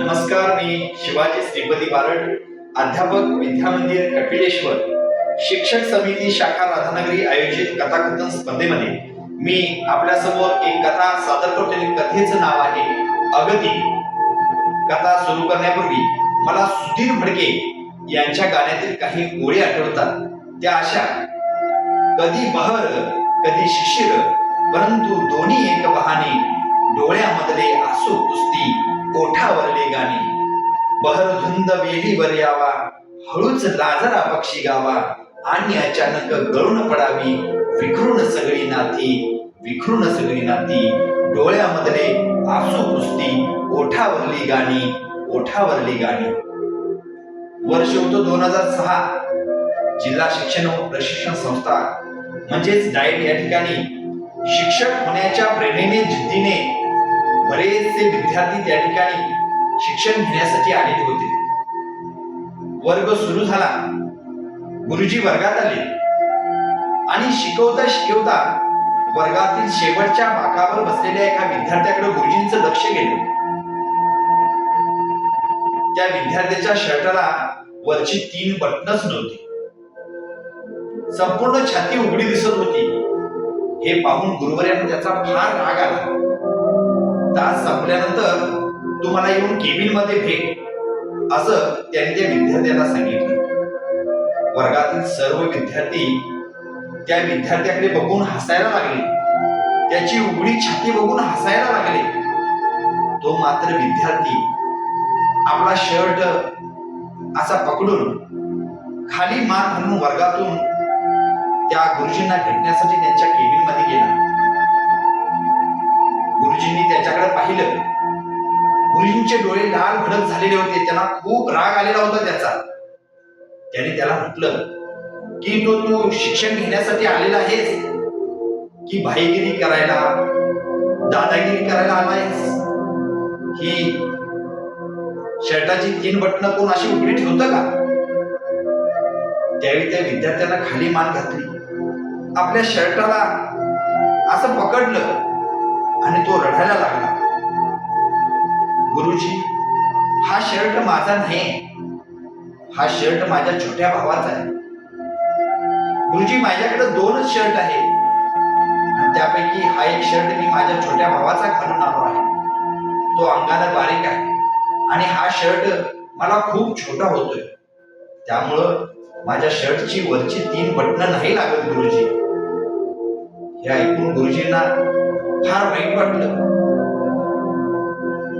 नमस्कार मी शिवाजी श्रीपती बारड अध्यापक विद्यामंदिर कपिलेश्वर शिक्षक समिती शाखा राधानगरी आयोजित कथाकथन स्पर्धेमध्ये. मी आपल्यासमोर एक कथा सादर करतो कथेचं नाव आहे अगदी. कथा सुरू करण्यापूर्वी मला सुधीर फडके यांच्या गाण्यातील काही ओळी आठवतात. त्या अशा कधी बहर कधी शिशिर परंतु दोन्ही एक बहाने डोळ्यामधले आसू कुस्ती ओठावरले गाणे. बहर धुंद वेलीवर यावा हळूच लाजरा पक्षी गावा. आणि अचानक गळून पडावी विखरून सगळी नाती विखरून सगळी नाती. डोळ्यामधले आसू कुस्ती ओठावरली गाणी ओठावरली गाणी. वर्ष होतो दोन हजार सहा. जिल्हा शिक्षण व प्रशिक्षण संस्था म्हणजेच डाएट या ठिकाणी. शिक्षक होण्याच्या प्रेरणेने जिद्दीने बरेचसे विद्यार्थी त्या ठिकाणी शिक्षण घेण्यासाठी आलेले होते. वर्ग सुरू झाला. गुरुजी वर्गात आले. आणि शिकवता शिकवता वर्गातील शेवटच्या बाकावर बसलेल्या एका विद्यार्थ्याकडे गुरुजींचं लक्ष गेलं. त्या विद्यार्थ्याच्या शर्टाला वरची तीन बटनच नव्हती. संपूर्ण छाती उघडी दिसत होती. हे पाहून गुरुवर्यानं त्याचा फार राग आला. तास संपल्यानंतर तुम्हाला येऊन केबिनमध्ये भेट असं त्यांनी त्या विद्यार्थ्याला सांगितलं. वर्गातील सर्व विद्यार्थी त्या विद्यार्थ्याकडे बघून हसायला लागले. त्याची उघडी छाती बघून हसायला लागले. तो मात्र विद्यार्थी आपला शर्ट असा पकडून खाली मान म्हणून वर्गातून त्या गुरुजींना भेटण्यासाठी त्यांच्या केबिनमध्ये गेला. पाहिलं. गुरुजींचे डोळे लाल भडक झालेले होते. त्यांना खूप राग आलेला होता त्याचा. त्याने त्याला म्हटलं की तो तू शिक्षण घेण्यासाठी आलेला आहेस? की भाईगिरी करायला दादागिरी करायला आलायस ही शर्टाची तीन बटणं कोण अशी उघडी ठेवतं का? त्यावेळी त्या विद्यार्थ्यांना खाली मान घातली. आपल्या शर्टाला असं पकडलं आणि तो रडायला लागला. गुरुजी हा शर्ट माझा नाही. हा शर्ट माझ्या छोट्या भावाचा आहे. गुरुजी माझ्याकडे दोनच शर्ट आहे आणि त्यापैकी हा एक शर्ट मी माझ्या छोट्या भावाचा घालून आलो आहे. तो अंगाला बारीक आहे. आणि हा शर्ट मला खूप छोटा होतोय. त्यामुळं माझ्या शर्टची वरची तीन बटणं नाही लागत गुरुजी. हे ऐकून गुरुजींना फार वाईट वाटलं.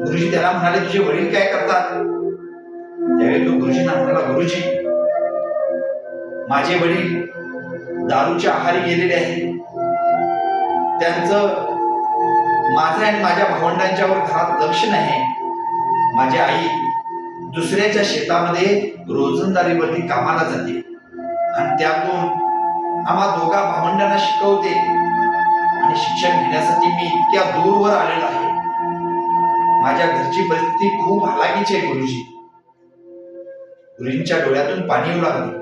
गुरुजी त्याला म्हणाले तुझे वडील काय करतात? त्यावेळी तो गुरुजींना म्हणाला गुरुजी माझे वडील दारूच्या आहारी गेलेले आहेत. त्यांचं माझ्या आणि माझ्या भावंडांच्यावर घरात लक्ष नाही. माझी आई दुसऱ्याच्या शेतामध्ये रोजंदारीवरती कामाला जाते आणि त्यातून आम्हा दोघा भावंडांना शिकवते. आणि शिक्षण घेण्यासाठी मी इतक्या दूरवर आलेलो आहे. माझ्या घरची परिस्थिती खूप हालाकीची आहे गुरुजी. गुरुजींच्या डोळ्यातून पाणी येऊ लागले.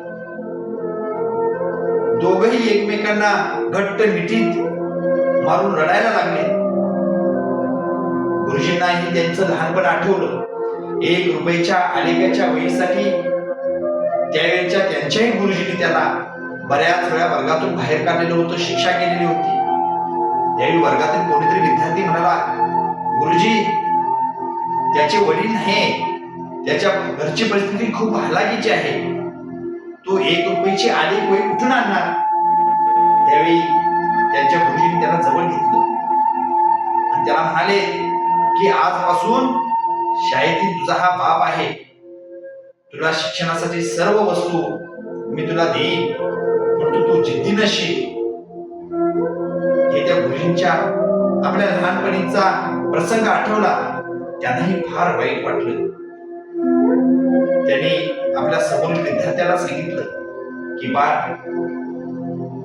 दोघही एकमेकांना घट्ट मिठीत मारून रडायला लागले. गुरुजींनाही त्यांचं लहानपण आठवलं. एक रुपयाच्या आलेख्याच्या वेळीसाठी त्यावेळेच्या त्यांच्याही गुरुजींनी त्याला बऱ्याच वेळा वर्गातून बाहेर काढलेलं होतं शिक्षा केलेली होती. त्यावेळी वर्गातील कोणीतरी विद्यार्थी म्हणाला गुरुजी त्याचे वडील नाही त्याच्या घरची परिस्थिती खूप हालाकीची आहे. तो एक रुपयाची आली वही कुठून आणणार? त्यावेळी त्यांच्या गुरुजीने त्याला जवळ घेतलं. आणि त्याला म्हणाले की आजपासून शाळेतील तुझा हा बाप आहे. तुला शिक्षणासाठी सर्व वस्तू मी तुला देईन परंतु तू जिद्दी शिक हे त्या गुरुजींच्या आपल्या लहानपणीचा प्रसंग आठवला. त्यांनाही फार वाईट वाटलं. त्यांनी आपल्या समोरील विद्यार्थ्याला सांगितलं की बा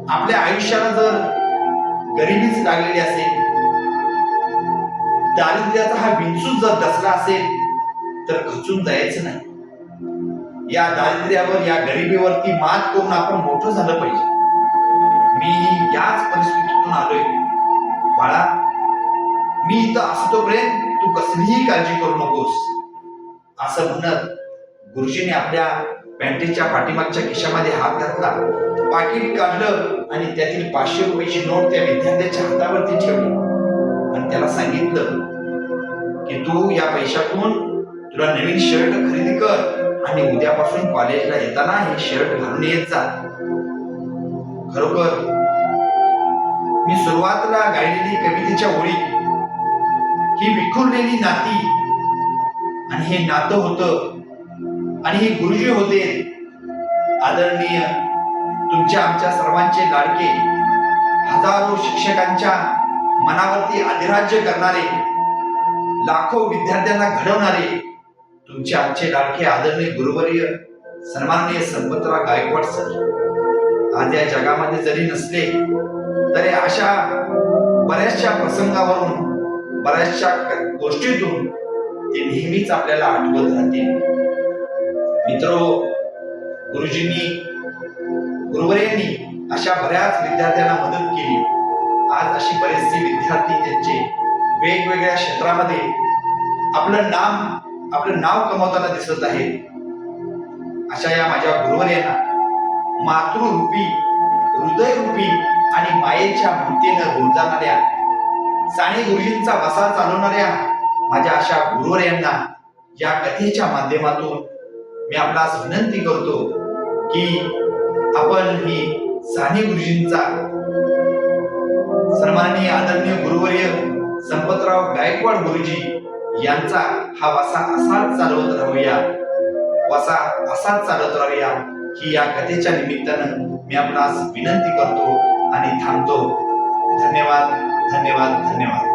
आपल्या आयुष्याला जर गरिबीच लागलेली असेल दारिद्र्याचा हा विंचून जर दसला असेल तर खचून जायचं नाही. या दारिद्र्यावर या गरिबीवरती मात करून आपण मोठं झालं पाहिजे. मी याच परिस्थितीतून आलोय. बाळा मी इथं असतोपर्यंत तू कसलीही काळजी करू नकोस. असं म्हणत गुरुजीने आपल्या पॅन्टीच्या पाठीमागच्या खिशामध्ये हात घातला. पाकिट काढलं आणि त्यातील पाचशे रुपयाची नोट त्या विद्यार्थ्याच्या हातावरती ठेवली. आणि त्याला सांगितलं की तू या पैशातून तुला नवीन शर्ट खरेदी कर आणि उद्यापासून कॉलेजला येताना हे शर्ट घालून येत जा. खरोखर मी सुरुवातीला गायलेली कवितेच्या ओळी ही विखुरलेली नाती. आणि हे नातं होतं. आणि हे गुरुजी होते आदरणीय तुमच्या आमच्या सर्वांचे लाडके हजारो शिक्षकांच्या मनावरती अधिराज्य करणारे लाखो विद्यार्थ्यांना घडवणारे तुमचे आमचे लाडके आदरणीय गुरुवर्य सन्माननीय संपतराव गायकवाड सर. आज या जगामध्ये जरी नसले तरी अशा बऱ्याचशा प्रसंगावरून बऱ्याचशा गोष्टीतून ते नेहमीच आपल्याला आठवत राहते. मित्रो गुरुजींनी गुरुवर्यांनी अशा बऱ्याच विद्यार्थ्यांना मदत केली. आज अशी बरेचसे विद्यार्थी त्यांचे वेगवेगळ्या क्षेत्रामध्ये आपलं नाम आपलं नाव कमवताना दिसत आहे अशा या माझ्या गुरुवर्यांना मातृरूपी हृदयरूपी आणि मायेच्या मूर्तीनं रुंजाणाऱ्या साने गुरुजींचा वसा चालवणाऱ्या माझ्या अशा गुरुवर यांना या कथेच्या माध्यमातून मी आपणास विनंती करतो की आपण ही साने गुरुजींचा सन्माननीय आदरणीय गुरुवर्य संपतराव गायकवाड गुरुजी यांचा हा वसा असाच चालवत राहूया. वसा असाच चालत राहूया ही या कथेच्या निमित्तानं मी आपणास विनंती करतो आणि थांबतो. धन्यवाद. धन्यवाद धन्यवाद.